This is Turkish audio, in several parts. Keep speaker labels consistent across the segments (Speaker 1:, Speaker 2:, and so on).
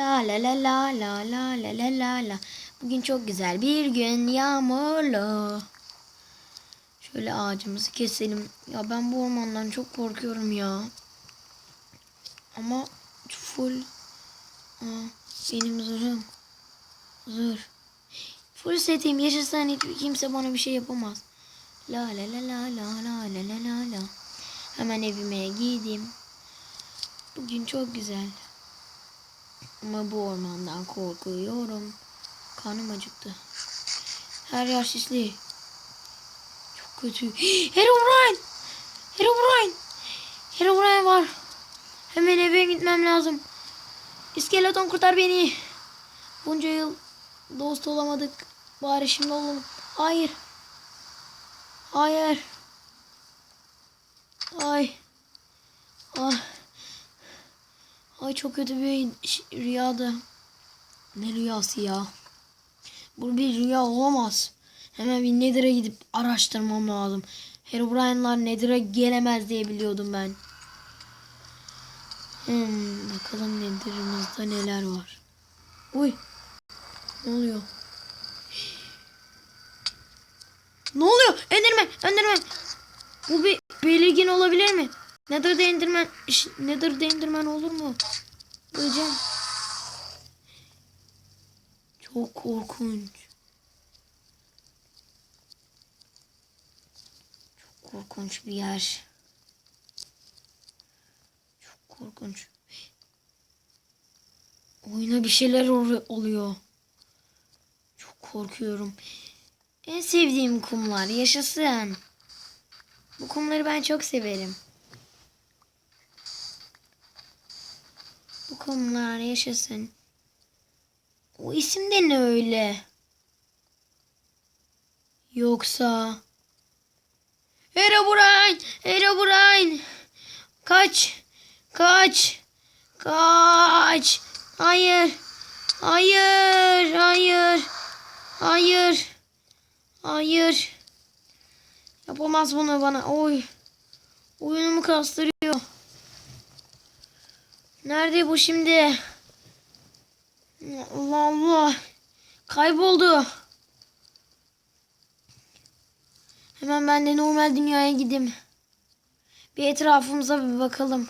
Speaker 1: La la la la la la la la la la. Bugün çok güzel bir gün yağmurlu. Şöyle ağacımızı keselim. Ya ben bu ormandan çok korkuyorum ya. Ama full Aa, benim zırhım. Zırh. Full setim yaşasın hiç kimse bana bir şey yapamaz. La la la la la la la la la. Hemen evime gideyim. Bugün çok güzel. Ama bu ormandan korkuyorum. Karnım acıktı. Her yer sisli. Çok kötü. Herobrine! Herobrine! Herobrine var. Hemen eve gitmem lazım. İskeleton kurtar beni. Bunca yıl dost olamadık. Bari şimdi olalım. Hayır. Hayır. Ay. Ah. Ay çok kötü bir rüyadı. Ne rüyası ya? Bu bir rüya olamaz. Hemen bir Nether'a gidip araştırmam lazım. Herobrine'lar Nether'a gelemez diye biliyordum ben. Hmm, bakalım Nether'ımızda neler var. Uy. Ne oluyor? Ne oluyor? Enderman, Enderman. Bu bir belirgin olabilir mi? Nether'da Enderman, Nether'da Enderman olur mu? Öleceğim. Çok korkunç. Çok korkunç bir yer. Çok korkunç. Oyuna bir şeyler ol- oluyor. Çok korkuyorum. En sevdiğim kumlar yaşasın. Bu kumları ben çok severim. Bu kumlar yaşasın. O isim de ne öyle? Yoksa... Herobrine! Herobrine! Kaç! Kaç! Kaç! Hayır! Hayır! Hayır! Hayır! Hayır! Yapamaz bunu bana. Oy! Oyunumu kastırıyor. Nerede bu şimdi? Allah Allah. Kayboldu. Hemen ben de normal dünyaya gideyim. Bir etrafımıza bir bakalım.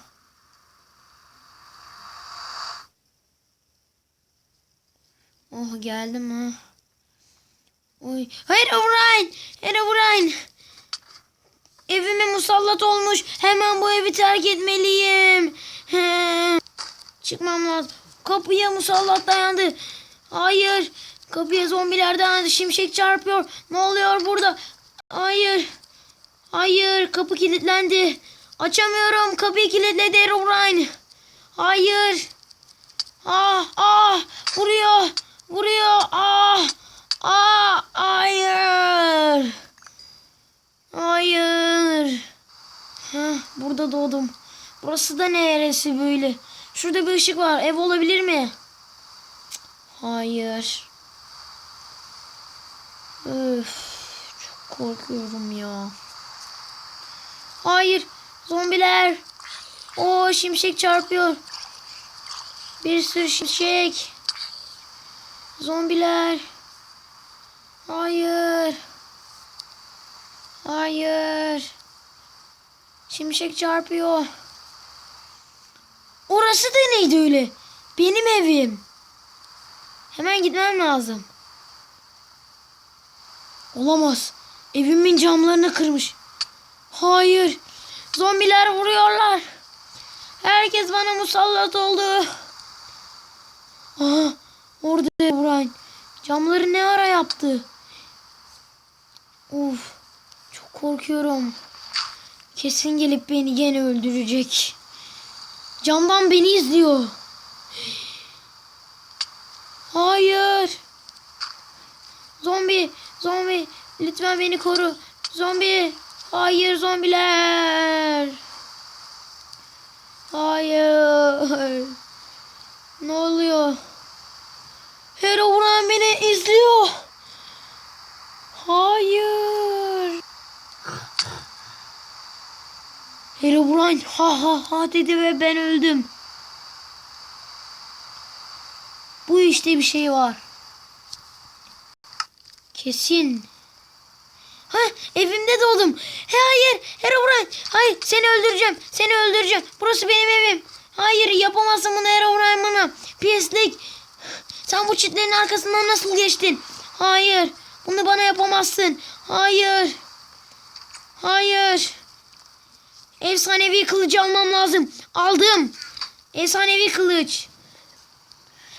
Speaker 1: Oh geldim ha. Oy. Hayır Herobrine. Herobrine. Evime musallat olmuş. Hemen bu evi terk etmeliyim. He. Çıkmam lazım. Kapıya musallat dayandı. Hayır. Kapıya zombiler dayandı. Şimşek çarpıyor. Ne oluyor burada? Hayır. Hayır. Kapı kilitlendi. Açamıyorum. Kapıyı kilitledi Herobrine. Hayır. Ah ah. Vuruyor. Vuruyor. Ah. Hayır. Hayır. Heh, burada doğdum. Burası da neresi böyle? Şurada bir ışık var. Ev olabilir mi? Hayır. Öf, çok korkuyorum ya. Hayır. Zombiler. O şimşek çarpıyor. Bir sürü şimşek. Zombiler. Hayır. Hayır. Şimşek çarpıyor. Orası da neydi öyle? Benim evim. Hemen gitmem lazım. Olamaz. Evimin camlarını kırmış. Hayır. Zombiler vuruyorlar. Herkes bana musallat oldu. Aha, orada Brian. Camları ne ara yaptı? Uf. Çok korkuyorum. Kesin gelip beni gene öldürecek. Camdan beni izliyor. Hayır. Zombi, zombi, lütfen beni koru. Zombi, hayır zombiler. Hayır. Ne oluyor? Herobrine beni izliyor. Hayır. Herobrine ha ha ha dedi ve ben öldüm. Bu işte bir şey var. Kesin. Ha evimde doğdum. He, hayır Herobrine. Hayır seni öldüreceğim. Seni öldüreceğim. Burası benim evim. Hayır yapamazsın bunu Herobrine bana. Pislik. Sen bu çitlerin arkasından nasıl geçtin? Hayır. Bunu bana yapamazsın. Hayır. Hayır. Efsanevi kılıcı almam lazım. Aldım. Efsanevi kılıç.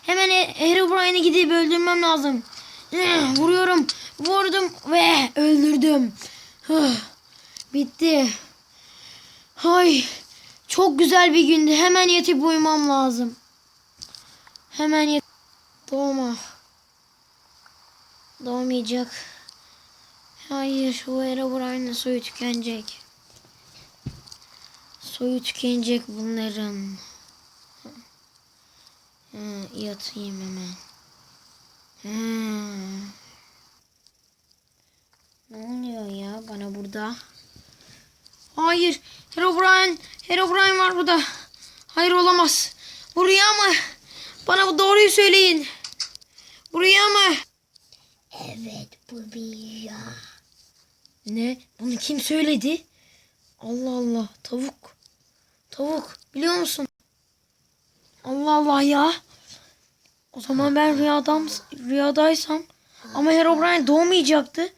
Speaker 1: Hemen E- Herobrine'i gidip öldürmem lazım. Eh, Vuruyorum. Vurdum ve öldürdüm. Bitti. Hay. Çok güzel bir gündü. Hemen yetip uyumam lazım. Hemen yet... Doğma. Doğmayacak. Hayır. Bu Herobrine'in soyu tükenecek. Soyu tükenecek bunların. Ha, yatayım hemen. Ha. Ne oluyor ya bana burada? Hayır. Herobrine. Herobrine var burada. Hayır olamaz. Bu rüya mı? Bana bu doğruyu söyleyin. Bu rüya mı?
Speaker 2: Evet bu bir.
Speaker 1: Ne? Bunu kim söyledi? Allah Allah. Tavuk. Tavuk. Biliyor musun? Allah Allah ya. O zaman ben rüyadam, rüyadaysam ama Herobrine doğmayacaktı.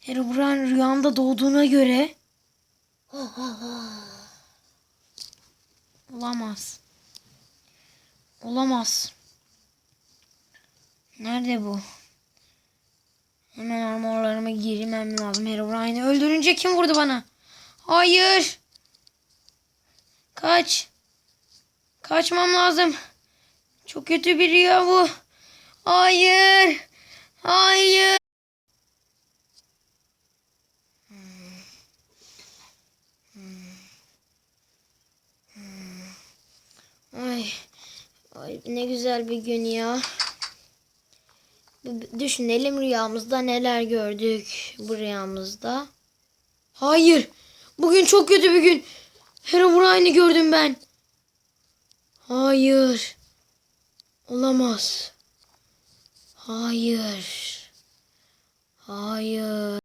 Speaker 1: Herobrine rüyamda doğduğuna göre olamaz. Olamaz. Nerede bu? Hemen armorlarıma girmem lazım. Herobrine'i öldürünce kim vurdu bana? Hayır. Kaç. Kaçmam lazım. Çok kötü bir rüya bu. Hayır. Hayır. Ay. Ay ne güzel bir gün ya. Düşünelim rüyamızda neler gördük bu rüyamızda. Hayır. Bugün çok kötü bir gün. Herobrine'i gördüm ben. Hayır. Olamaz. Hayır. Hayır.